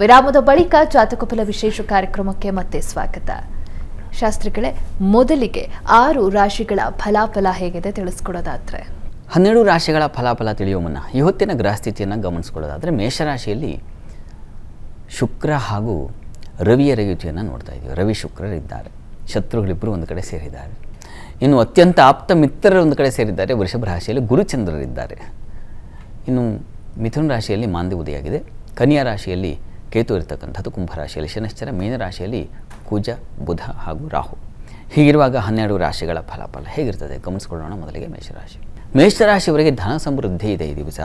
ವಿರಾಮದ ಬಳಿಕ ಜಾತಕಫಲ ವಿಶೇಷ ಕಾರ್ಯಕ್ರಮಕ್ಕೆ ಮತ್ತೆ ಸ್ವಾಗತ. ಶಾಸ್ತ್ರಿಗಳೇ, ಮೊದಲಿಗೆ ಆರು ರಾಶಿಗಳ ಫಲಾಫಲ ಹೇಗಿದೆ ತಿಳಿಸ್ಕೊಡೋದಾದ್ರೆ? ಹನ್ನೆರಡು ರಾಶಿಗಳ ಫಲಾಫಲ ತಿಳಿಯುವ ಮುನ್ನ ಇವತ್ತಿನ ಗ್ರಹಸ್ಥಿತಿಯನ್ನು ಗಮನಿಸ್ಕೊಳ್ಳೋದಾದರೆ ಮೇಷರಾಶಿಯಲ್ಲಿ ಶುಕ್ರ ಹಾಗೂ ರವಿಯ ರಯುತಿಯನ್ನು ನೋಡ್ತಾ ಇದ್ದೀವಿ. ರವಿ ಶುಕ್ರರಿದ್ದಾರೆ ಶತ್ರುಗಳಿಬ್ಬರು ಒಂದು ಕಡೆ ಸೇರಿದ್ದಾರೆ. ಇನ್ನು ಅತ್ಯಂತ ಆಪ್ತ ಮಿತ್ರರು ಒಂದು ಕಡೆ ಸೇರಿದ್ದಾರೆ. ವೃಷಭ ರಾಶಿಯಲ್ಲಿ ಗುರುಚಂದ್ರರಿದ್ದಾರೆ ಇನ್ನು ಮಿಥುನ ರಾಶಿಯಲ್ಲಿ ಮಾಂದಿ ಉದಯಾಗಿದೆ ಕನ್ಯಾ ರಾಶಿಯಲ್ಲಿ ಕೇತು ಇರತಕ್ಕಂಥದ್ದು ಕುಂಭರಾಶಿಯಲ್ಲಿ ಶನಿಶ್ಚರ ಮೀನರಾಶಿಯಲ್ಲಿ ಕುಜ, ಬುಧ ಹಾಗೂ ರಾಹು. ಹೀಗಿರುವಾಗ ಹನ್ನೆರಡು ರಾಶಿಗಳ ಫಲಾಫಲ ಹೇಗಿರ್ತದೆ? ಗಮನಿಸ್ಕೊಳ್ಳೋಣ ಮೊದಲಿಗೆ ಮೇಷರಾಶಿ. ಮೇಷರಾಶಿಯವರಿಗೆ ಧನ ಸಮೃದ್ಧಿ ಇದೆ ಈ ದಿವಸ.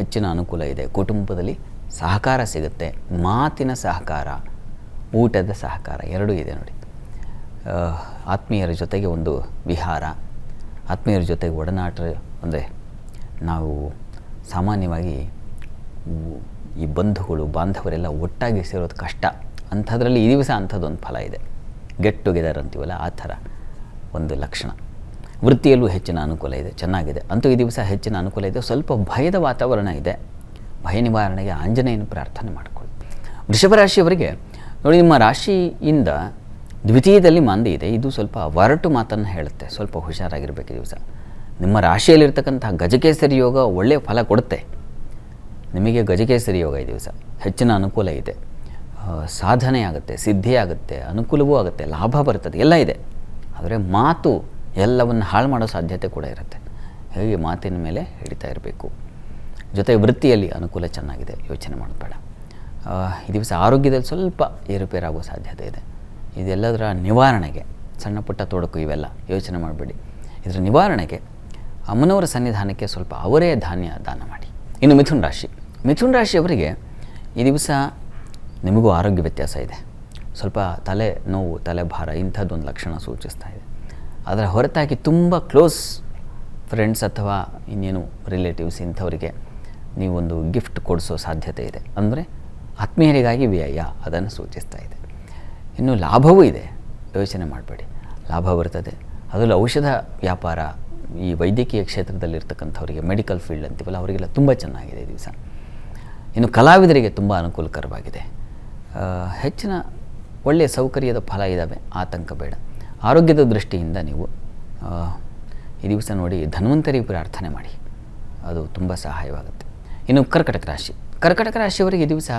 ಹೆಚ್ಚಿನ ಅನುಕೂಲ ಇದೆ. ಕುಟುಂಬದಲ್ಲಿ ಸಹಕಾರ ಸಿಗುತ್ತೆ. ಮಾತಿನ ಸಹಕಾರ, ಊಟದ ಸಹಕಾರ ಎರಡೂ ಇದೆ ನೋಡಿ. ಆತ್ಮೀಯರ ಜೊತೆಗೆ ಒಂದು ವಿಹಾರ, ಆತ್ಮೀಯರ ಜೊತೆಗೆ ಒಡನಾಟ ಅಂದರೆ ನಾವು ಸಾಮಾನ್ಯವಾಗಿ ಈ ಬಂಧುಗಳು, ಬಾಂಧವರೆಲ್ಲ ಒಟ್ಟಾಗಿ ಸೇರೋದು ಕಷ್ಟ. ಅಂಥದ್ರಲ್ಲಿ ಈ ದಿವಸ ಅಂಥದ್ದೊಂದು ಫಲ ಇದೆ. ಗೆಟ್ ಟುಗೆದರ್ ಅಂತೀವಲ್ಲ, ಆ ಥರ ಒಂದು ಲಕ್ಷಣ. ವೃತ್ತಿಯಲ್ಲೂ ಹೆಚ್ಚಿನ ಅನುಕೂಲ ಇದೆ, ಚೆನ್ನಾಗಿದೆ. ಅಂತೂ ಈ ದಿವಸ ಹೆಚ್ಚಿನ ಅನುಕೂಲ ಇದೆ, ಸ್ವಲ್ಪ ಭಯದ ವಾತಾವರಣ ಇದೆ. ಭಯ ನಿವಾರಣೆಗೆ ಆಂಜನೇಯನ ಪ್ರಾರ್ಥನೆ ಮಾಡಿಕೊಳ್ಳಿ. ವೃಷಭ ರಾಶಿಯವರಿಗೆ, ನೋಡಿ, ನಿಮ್ಮ ರಾಶಿಯಿಂದ ದ್ವಿತೀಯದಲ್ಲಿ ಮಾಂದಿ ಇದೆ. ಇದು ಸ್ವಲ್ಪ ಒರಟು ಮಾತನ್ನು ಹೇಳುತ್ತೆ, ಸ್ವಲ್ಪ ಹುಷಾರಾಗಿರಬೇಕು ಈ ದಿವಸ. ನಿಮ್ಮ ರಾಶಿಯಲ್ಲಿರ್ತಕ್ಕಂಥ ಗಜಕೇಸರಿ ಯೋಗ ಒಳ್ಳೆಯ ಫಲ ಕೊಡುತ್ತೆ. ನಿಮಗೆ ಗಜಕೇಸರಿ ಯೋಗ ಈ ದಿವಸ. ಹೆಚ್ಚಿನ ಅನುಕೂಲ ಇದೆ. ಸಾಧನೆ ಆಗುತ್ತೆ, ಸಿದ್ಧಿ ಆಗುತ್ತೆ, ಅನುಕೂಲವೂ ಆಗುತ್ತೆ, ಲಾಭ ಬರ್ತದೆ, ಎಲ್ಲ ಇದೆ. ಆದರೆ ಮಾತು ಎಲ್ಲವನ್ನು ಹಾಳು ಮಾಡೋ ಸಾಧ್ಯತೆ ಕೂಡ ಇರುತ್ತೆ. ಹೇಗೆ ಮಾತಿನ ಮೇಲೆ ಹಿಡಿತಾ ಇರಬೇಕು? ಜೊತೆ ವೃತ್ತಿಯಲ್ಲಿ ಅನುಕೂಲ ಚೆನ್ನಾಗಿದೆ, ಯೋಚನೆ ಮಾಡಬೇಡ. ಈ ದಿವಸ ಆರೋಗ್ಯದಲ್ಲಿ ಸ್ವಲ್ಪ ಏರುಪೇರಾಗೋ ಸಾಧ್ಯತೆ ಇದೆ. ಇದೆಲ್ಲದರ ನಿವಾರಣೆಗೆ, ಸಣ್ಣ ಪುಟ್ಟ ತೊಡಕು ಇವೆಲ್ಲ ಯೋಚನೆ ಮಾಡಬೇಡಿ. ಇದರ ನಿವಾರಣೆಗೆ ಅಮ್ಮನವರ ಸನ್ನಿಧಾನಕ್ಕೆ ಸ್ವಲ್ಪ ಅವರೇ ಧಾನ್ಯ ದಾನ ಮಾಡಿ. ಇನ್ನು ಮಿಥುನ್ ರಾಶಿ. ಮಿಥುನ್ ರಾಶಿಯವರಿಗೆ ಈ ದಿವಸ ನಿಮಗೂ ಆರೋಗ್ಯ ವ್ಯತ್ಯಾಸ ಇದೆ. ಸ್ವಲ್ಪ ತಲೆ ನೋವು, ತಲೆ ಭಾರ ಇಂಥದ್ದೊಂದು ಲಕ್ಷಣ ಸೂಚಿಸ್ತಾ ಇದೆ. ಅದರ ಹೊರತಾಗಿ ತುಂಬ ಕ್ಲೋಸ್ ಫ್ರೆಂಡ್ಸ್ ಅಥವಾ ಇನ್ನೇನು ರಿಲೇಟಿವ್ಸ್ ಇಂಥವರಿಗೆ ನೀವೊಂದು ಗಿಫ್ಟ್ ಕೊಡಿಸೋ ಸಾಧ್ಯತೆ ಇದೆ. ಅಂದರೆ ಆತ್ಮೀಯರಿಗಾಗಿ ವ್ಯಯ ಅದನ್ನು ಸೂಚಿಸ್ತಾ ಇದೆ. ಇನ್ನು ಲಾಭವೂ ಇದೆ. ಯೋಚನೆ ಮಾಡಬೇಡಿ. ಲಾಭ ಬರ್ತದೆ. ಅದರಲ್ಲಿ ಔಷಧ ವ್ಯಾಪಾರ ಈ ವೈದ್ಯಕೀಯ ಕ್ಷೇತ್ರದಲ್ಲಿರ್ತಕ್ಕಂಥವರಿಗೆ, ಮೆಡಿಕಲ್ ಫೀಲ್ಡ್ ಅಂತೀವಲ್ಲ, ಅವರಿಗೆಲ್ಲ ತುಂಬ ಚೆನ್ನಾಗಿದೆ ಈ ದಿವಸ. ಇನ್ನು ಕಲಾವಿದರಿಗೆ ತುಂಬ ಅನುಕೂಲಕರವಾಗಿದೆ. ಹೆಚ್ಚಿನ ಒಳ್ಳೆಯ ಸೌಕರ್ಯದ ಫಲ ಇದ್ದಾವೆ ಆತಂಕ ಬೇಡ. ಆರೋಗ್ಯದ ದೃಷ್ಟಿಯಿಂದ ನೀವು ಈ ದಿವಸ ನೋಡಿ ಧನ್ವಂತರಿ ಪ್ರಾರ್ಥನೆ ಮಾಡಿ. ಅದು ತುಂಬ ಸಹಾಯವಾಗುತ್ತೆ. ಇನ್ನು ಕರ್ಕಟಕ ರಾಶಿ. ಕರ್ಕಟಕ ರಾಶಿಯವರಿಗೆ ಈ ದಿವಸ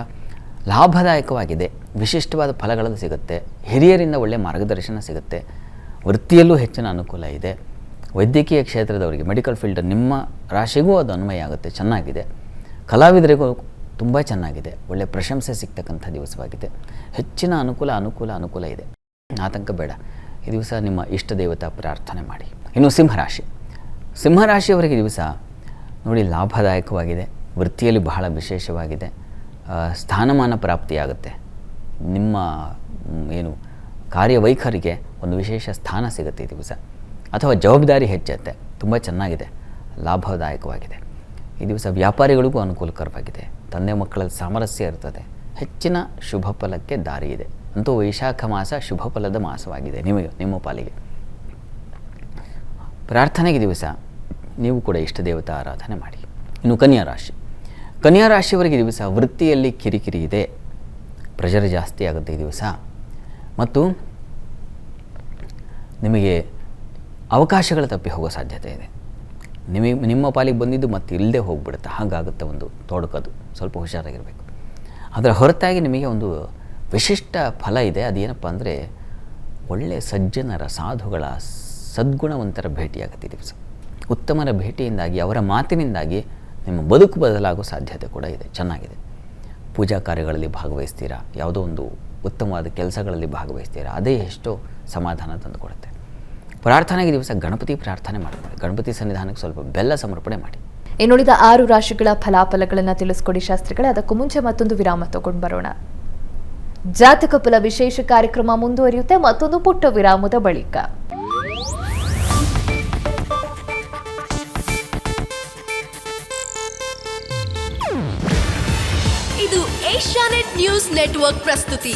ಲಾಭದಾಯಕವಾಗಿದೆ. ವಿಶಿಷ್ಟವಾದ ಫಲಗಳು ಸಿಗುತ್ತೆ. ಹಿರಿಯರಿಂದ ಒಳ್ಳೆಯ ಮಾರ್ಗದರ್ಶನ ಸಿಗುತ್ತೆ. ವೃತ್ತಿಯಲ್ಲೂ ಹೆಚ್ಚಿನ ಅನುಕೂಲ ಇದೆ. ವೈದ್ಯಕೀಯ ಕ್ಷೇತ್ರದವರಿಗೆ ಮೆಡಿಕಲ್ ಫೀಲ್ಡ್ ನಿಮ್ಮ ರಾಶಿಗೂ ಅದು ಅನ್ವಯ ಆಗುತ್ತೆ. ಚೆನ್ನಾಗಿದೆ. ಕಲಾವಿದರಿಗೂ ತುಂಬ ಚೆನ್ನಾಗಿದೆ. ಒಳ್ಳೆಯ ಪ್ರಶಂಸೆ ಸಿಗ್ತಕ್ಕಂಥ ದಿವಸವಾಗಿದೆ. ಹೆಚ್ಚಿನ ಅನುಕೂಲ ಅನುಕೂಲ ಅನುಕೂಲ ಇದೆ. ಆತಂಕ ಬೇಡ. ಈ ದಿವಸ ನಿಮ್ಮ ಇಷ್ಟ ದೇವತಾ ಪ್ರಾರ್ಥನೆ ಮಾಡಿ. ಇನ್ನು ಸಿಂಹರಾಶಿ. ಸಿಂಹರಾಶಿಯವರಿಗೆ ದಿವಸ ನೋಡಿ ಲಾಭದಾಯಕವಾಗಿದೆ. ವೃತ್ತಿಯಲ್ಲಿ ಬಹಳ ವಿಶೇಷವಾಗಿದೆ. ಸ್ಥಾನಮಾನ ಪ್ರಾಪ್ತಿಯಾಗುತ್ತೆ. ನಿಮ್ಮ ಏನು ಕಾರ್ಯವೈಖರಿಗೆ ಒಂದು ವಿಶೇಷ ಸ್ಥಾನ ಸಿಗುತ್ತೆ ಈ ದಿವಸ. ಅಥವಾ ಜವಾಬ್ದಾರಿ ಹೆಚ್ಚುತ್ತೆ. ತುಂಬ ಚೆನ್ನಾಗಿದೆ. ಲಾಭದಾಯಕವಾಗಿದೆ. ಈ ದಿವಸ ವ್ಯಾಪಾರಿಗಳಿಗೂ ಅನುಕೂಲಕರವಾಗಿದೆ. ತಂದೆ ಮಕ್ಕಳಲ್ಲಿ ಸಾಮರಸ್ಯ ಇರ್ತದೆ. ಹೆಚ್ಚಿನ ಶುಭ ಫಲಕ್ಕೆ ದಾರಿ ಇದೆ ಅಂತೂ ವೈಶಾಖ ಮಾಸ ಶುಭ ಫಲದ ಮಾಸವಾಗಿದೆ ನಿಮಗೆ, ನಿಮ್ಮ ಪಾಲಿಗೆ. ಪ್ರಾರ್ಥನೆಗೆ ದಿವಸ ನೀವು ಕೂಡ ಇಷ್ಟ ದೇವತಾ ಆರಾಧನೆ ಮಾಡಿ. ಇನ್ನು ಕನ್ಯಾ ರಾಶಿ. ಕನ್ಯಾ ರಾಶಿಯವರಿಗೆ ದಿವಸ ವೃತ್ತಿಯಲ್ಲಿ ಕಿರಿಕಿರಿ ಇದೆ. ಪ್ರೆಷರ್ ಜಾಸ್ತಿ ಆಗುತ್ತೆ ಈ ದಿವಸ. ಮತ್ತು ನಿಮಗೆ ಅವಕಾಶಗಳು ತಪ್ಪಿ ಹೋಗೋ ಸಾಧ್ಯತೆ ಇದೆ. ನಿಮಗೆ, ನಿಮ್ಮ ಪಾಲಿಗೆ ಬಂದಿದ್ದು ಮತ್ತೆ ಇಲ್ಲದೆ ಹೋಗ್ಬಿಡುತ್ತೆ. ಹಾಗಾಗುತ್ತೆ ಒಂದು ತೊಡಕೋದು. ಸ್ವಲ್ಪ ಹುಷಾರಾಗಿರಬೇಕು. ಅದರ ಹೊರತಾಗಿ ನಿಮಗೆ ಒಂದು ವಿಶಿಷ್ಟ ಫಲ ಇದೆ. ಅದೇನಪ್ಪ ಅಂದರೆ ಒಳ್ಳೆಯ ಸಜ್ಜನರ, ಸಾಧುಗಳ ಸದ್ಗುಣವಂತರ ಭೇಟಿಯಾಗುತ್ತೆ ದಿವಸ. ಉತ್ತಮರ ಭೇಟಿಯಿಂದಾಗಿ, ಅವರ ಮಾತಿನಿಂದಾಗಿ ನಿಮ್ಮ ಬದುಕು ಬದಲಾಗೋ ಸಾಧ್ಯತೆ ಕೂಡ ಇದೆ. ಚೆನ್ನಾಗಿದೆ. ಪೂಜಾ ಕಾರ್ಯಗಳಲ್ಲಿ ಭಾಗವಹಿಸ್ತೀರಾ? ಯಾವುದೋ ಒಂದು ಉತ್ತಮವಾದ ಕೆಲಸಗಳಲ್ಲಿ ಭಾಗವಹಿಸ್ತೀರಾ? ಅದೇ ಎಷ್ಟೋ ಸಮಾಧಾನ ತಂದುಕೊಡುತ್ತೆ. ಪ್ರಾರ್ಥನೆಗೆ ದಿವಸ ಗಣಪತಿ ಪ್ರಾರ್ಥನೆ ಮಾಡ್ತಾರೆ. ಗಣಪತಿ ಸನ್ನಿಧಾನಕ್ಕೆ ಸ್ವಲ್ಪ ಬೆಲ್ಲ ಸಮರ್ಪಣೆ ಮಾಡಿ. ಇನ್ನುಳಿದ ಆರು ರಾಶಿಗಳ ಫಲಾಫಲಗಳನ್ನು ತಿಳಿಸ್ಕೊಡಿ ಶಾಸ್ತ್ರಿಗಳೇ. ಅದಕ್ಕೂ ಮುಂಚೆ ಮತ್ತೊಂದು ವಿರಾಮ ತಗೊಂಡು ಬರೋಣ. ಜಾತಕ ಫಲ ವಿಶೇಷ ಕಾರ್ಯಕ್ರಮ ಮುಂದುವರಿಯುತ್ತೆ. ಮತ್ತೊಂದು ಪುಟ್ಟ ವಿರಾಮದ ಬಳಿಕ. ಇದು ಏಷ್ಯಾನೆಟ್ ನ್ಯೂಸ್ ನೆಟ್ವರ್ಕ್ ಪ್ರಸ್ತುತಿ.